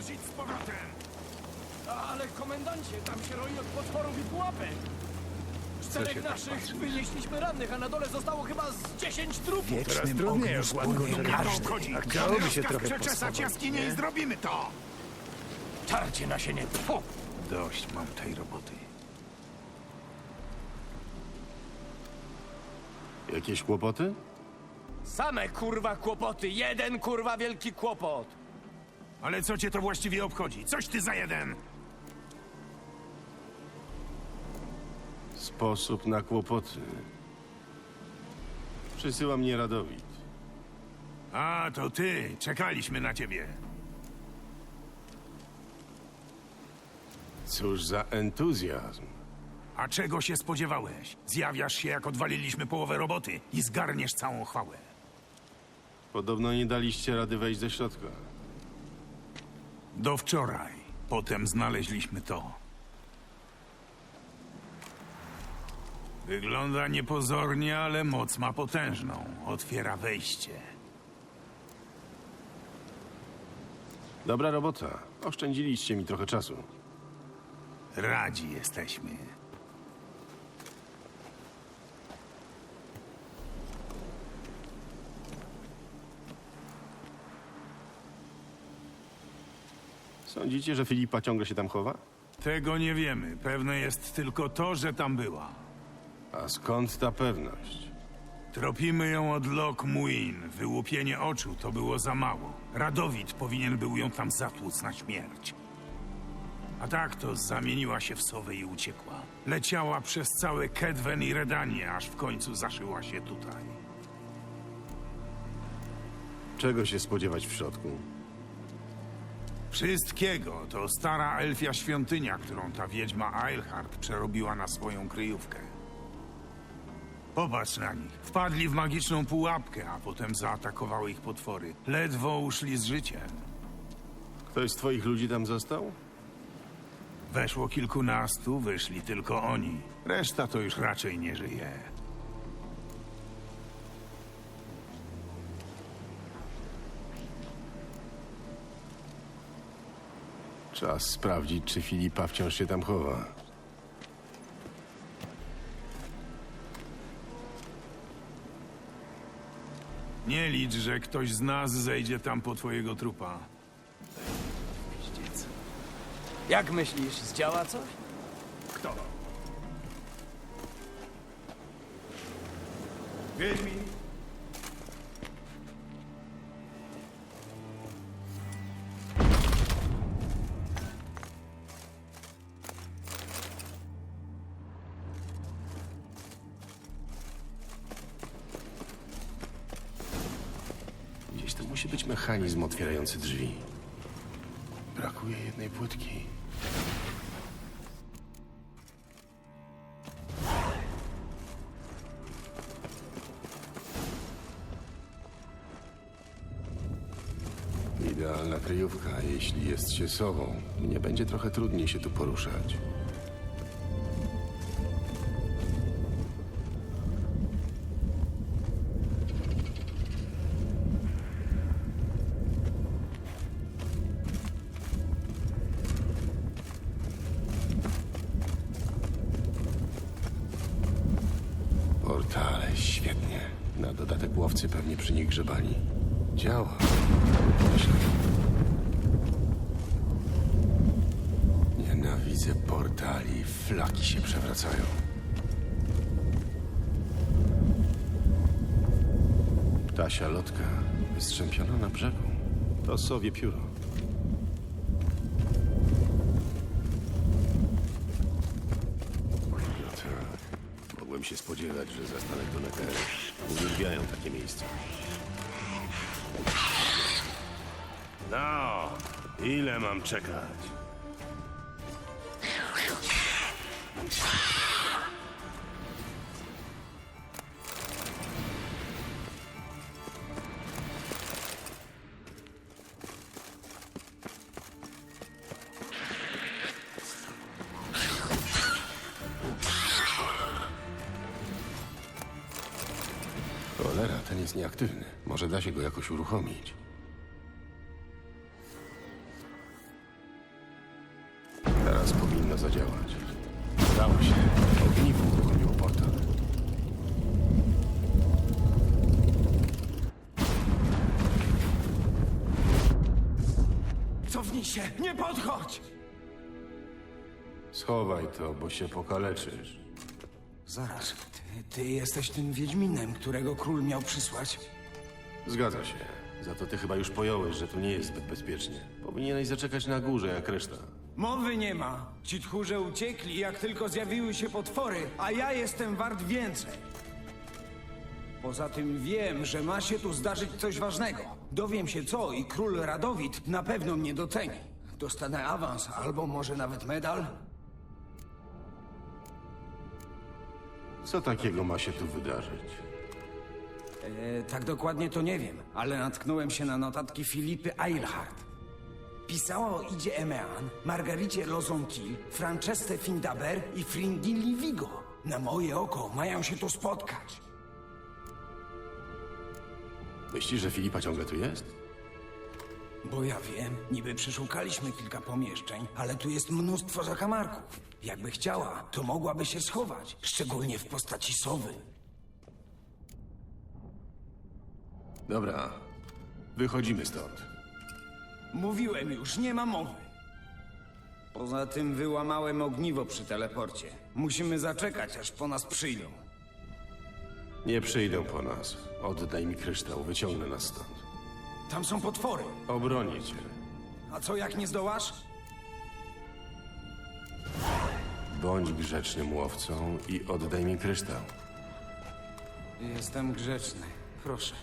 łazić z powrotem! Ale komendancie, tam się roi od potworów i pułapek. Czterech się tak naszych wynieśliśmy rannych, a na dole zostało chyba z dziesięć trupów. Teraz trudniej o gładko Każdy. A chciałoby się Rozkaz trochę przeczesać jaskinię i zrobimy to! Tarcie na sienie. Tfu. Dość mam tej roboty. Jakieś kłopoty? Same kurwa kłopoty. Jeden kurwa wielki kłopot. Ale co cię to właściwie obchodzi? Coś ty za jeden! Sposób na kłopoty. Przysyła mnie Radowid. A, to ty! Czekaliśmy na ciebie. Cóż za entuzjazm. A czego się spodziewałeś? Zjawiasz się, jak odwaliliśmy połowę roboty i zgarniesz całą chwałę. Podobno nie daliście rady wejść do środka. Do wczoraj. Potem znaleźliśmy to. Wygląda niepozornie, ale moc ma potężną. Otwiera wejście. Dobra robota. Oszczędziliście mi trochę czasu. Radzi jesteśmy. Sądzicie, że Filipa ciągle się tam chowa? Tego nie wiemy. Pewne jest tylko to, że tam była. A skąd ta pewność? Tropimy ją od Lok Muin. Wyłupienie oczu to było za mało. Radowid powinien był ją tam zatłuc na śmierć. A tak to zamieniła się w sowę i uciekła. Leciała przez całe Kedwen i Redanie, aż w końcu zaszyła się tutaj. Czego się spodziewać w środku? Wszystkiego to stara elfia świątynia, którą ta wiedźma Eilhart przerobiła na swoją kryjówkę. Popatrz na nich. Wpadli w magiczną pułapkę, a potem zaatakowały ich potwory. Ledwo uszli z życiem. Ktoś z twoich ludzi tam został? Weszło kilkunastu, wyszli tylko oni. Reszta to już raczej nie żyje. Czas sprawdzić, czy Filipa wciąż się tam chowa. Nie licz, że ktoś z nas zejdzie tam po twojego trupa. Jak myślisz, zdziała coś? Kto? Wiedźmin. Musi być mechanizm otwierający drzwi. Brakuje jednej płytki. Idealna kryjówka, jeśli jest się sobą. Mnie będzie trochę trudniej się tu poruszać. Grzebali. Działa. Myślę. Nienawidzę portali. Flaki się przewracają. Ptasia lotka wystrzępiona na brzegu. To sowie pióro. No. Mogłem się spodziewać, że zastanę to na. Uwielbiają takie miejsca. No, ile mam czekać? Cholera, ten jest nieaktywny. Może da się go jakoś uruchomić. Się! Nie podchodź! Schowaj to, bo się pokaleczysz. Zaraz, ty, ty jesteś tym Wiedźminem, którego król miał przysłać? Zgadza się. Za to ty chyba już pojąłeś, że tu nie jest zbyt bezpiecznie. Powinieneś zaczekać na górze, jak reszta. Mowy nie ma. Ci tchórze uciekli, jak tylko zjawiły się potwory, a ja jestem wart więcej. Poza tym wiem, że ma się tu zdarzyć coś ważnego. Dowiem się co i król Radowid na pewno mnie doceni. Dostanę awans, albo może nawet medal. Co takiego ma się tu wydarzyć? E, tak dokładnie to nie wiem, ale natknąłem się na notatki Filipy Eilhart. Pisała o Idzie Emean, Margaricie Lozontil, Francesce Findaber i Fringilli Vigo. Na moje oko mają się tu spotkać. Myślisz, że Filipa ciągle tu jest? Bo ja wiem, niby przeszukaliśmy kilka pomieszczeń, ale tu jest mnóstwo zakamarków. Jakby chciała, to mogłaby się schować, szczególnie w postaci sowy. Dobra. Wychodzimy stąd. Mówiłem już, nie ma mowy. Poza tym wyłamałem ogniwo przy teleporcie. Musimy zaczekać, aż po nas przyjdą. Nie przyjdą po nas. Oddaj mi kryształ, wyciągnę nas stąd. Tam są potwory. Obronię cię. A co jak nie zdołasz? Bądź grzecznym łowcą i oddaj mi kryształ. Jestem grzeczny. Proszę.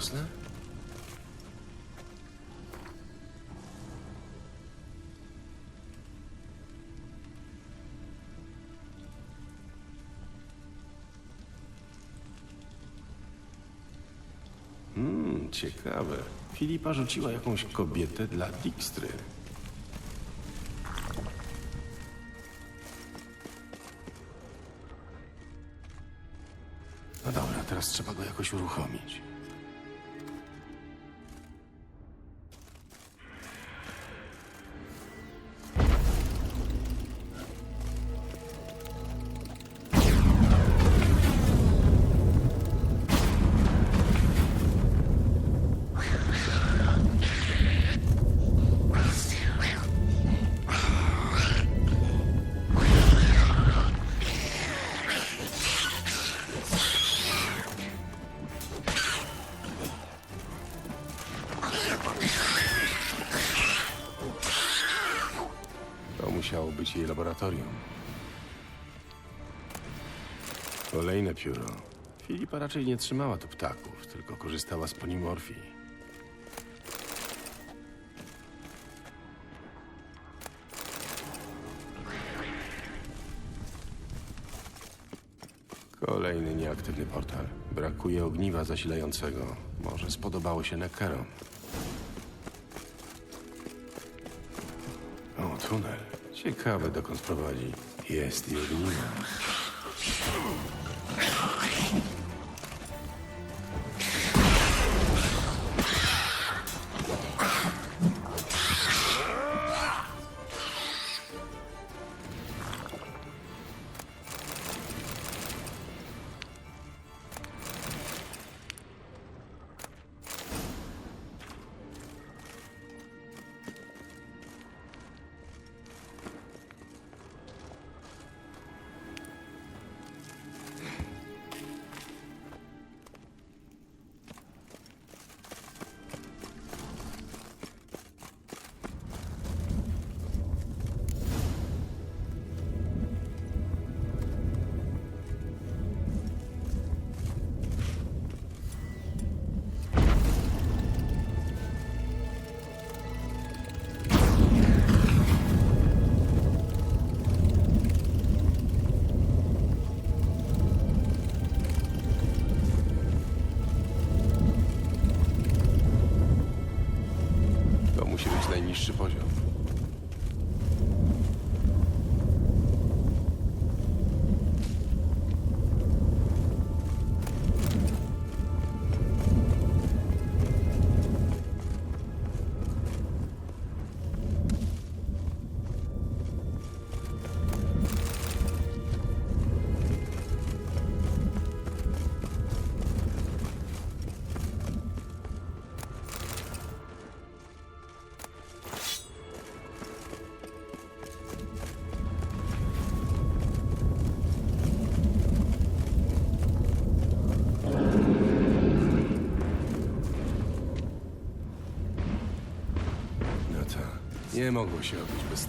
Miłosne? Hmm, ciekawe. Filipa rzuciła jakąś kobietę dla Dijkstry. No dobra, teraz trzeba go jakoś uruchomić. To musiało być jej laboratorium. Kolejne pióro. Filipa raczej nie trzymała tu ptaków, tylko korzystała z ponimorfii. Kolejny nieaktywny portal. Brakuje ogniwa zasilającego. Może spodobało się Neckerom. Tunel. Ciekawe, dokąd prowadzi. Jest i ogniwo. razie. Nie mogło się odbyć bez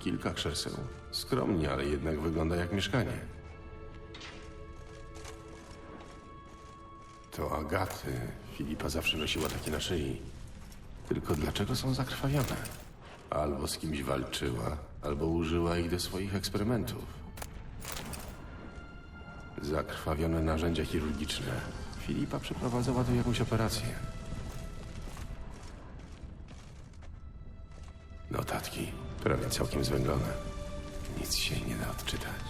kilka krzeseł. Skromnie, ale jednak wygląda jak mieszkanie. To Agaty. Filipa zawsze nosiła takie na szyi. Tylko dlaczego są zakrwawione? Albo z kimś walczyła, albo użyła ich do swoich eksperymentów. Zakrwawione narzędzia chirurgiczne. Filipa przeprowadzała tu jakąś operację. Notatki, prawie całkiem zwęglone. Nic się nie da odczytać.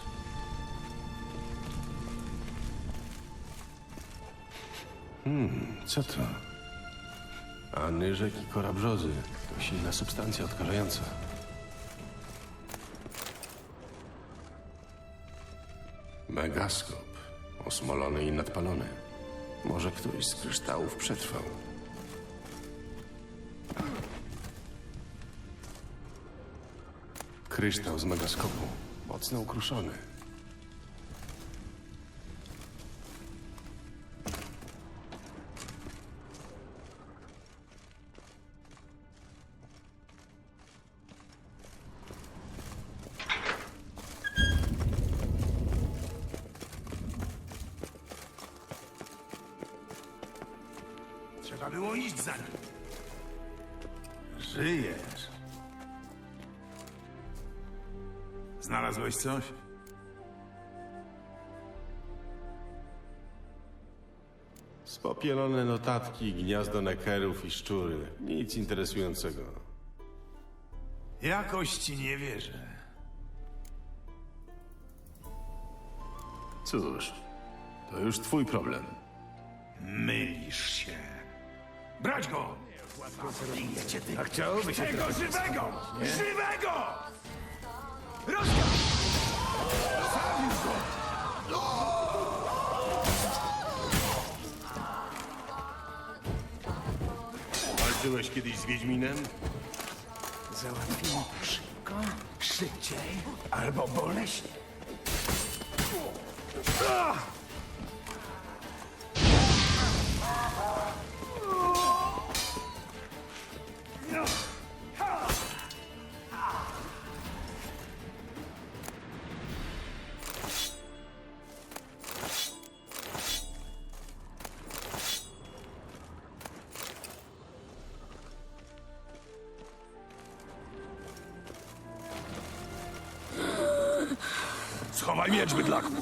Hmm, co to? Anyżek i kora brzozy to silna substancja odkażająca. Megaskop, osmolony i nadpalony. Może któryś z kryształów przetrwał. Kryształ z megaskopu, mocno ukruszony. Trzeba było iść za nim. Żyjesz. Znalazłeś coś? Spopielone notatki, gniazdo nekerów i szczury. Nic interesującego. Jakoś ci nie wierzę. Cóż, to już twój problem. Mylisz się. Brać go! A chciałoby się Tego żywego! Żywego! Rozkaz! Walczyłeś kiedyś z Wiedźminem? Załatwimy szybko, szybciej albo boleśnie. Schowaj miecz, bydlaku!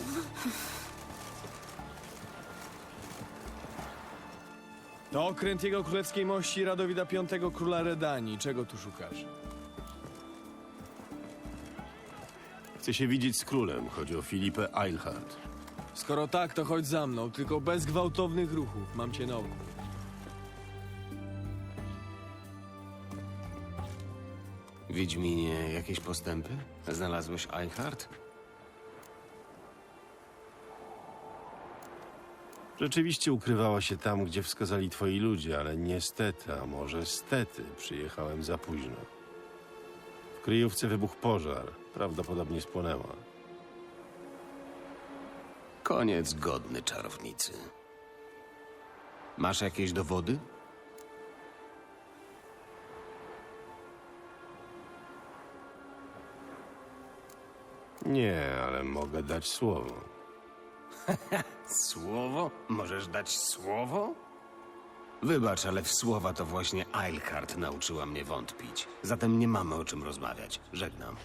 To okręt jego królewskiej mości Radowida V króla Redanii. Czego tu szukasz? Chcę się widzieć z królem. Chodzi o Filipę Eilhart. Skoro tak, to chodź za mną, tylko bez gwałtownych ruchów. Mam cię na oku. Wiedźminie, jakieś postępy? Znalazłeś Eichhardt? Rzeczywiście ukrywała się tam, gdzie wskazali twoi ludzie, ale niestety, a może stety, przyjechałem za późno. W kryjówce wybuchł pożar. Prawdopodobnie spłonęła. Koniec godny czarownicy. Masz jakieś dowody? Nie, ale mogę dać słowo. Słowo? Możesz dać słowo? Wybacz, ale w słowa to właśnie Eilhart nauczyła mnie wątpić. Zatem nie mamy o czym rozmawiać. Żegnam.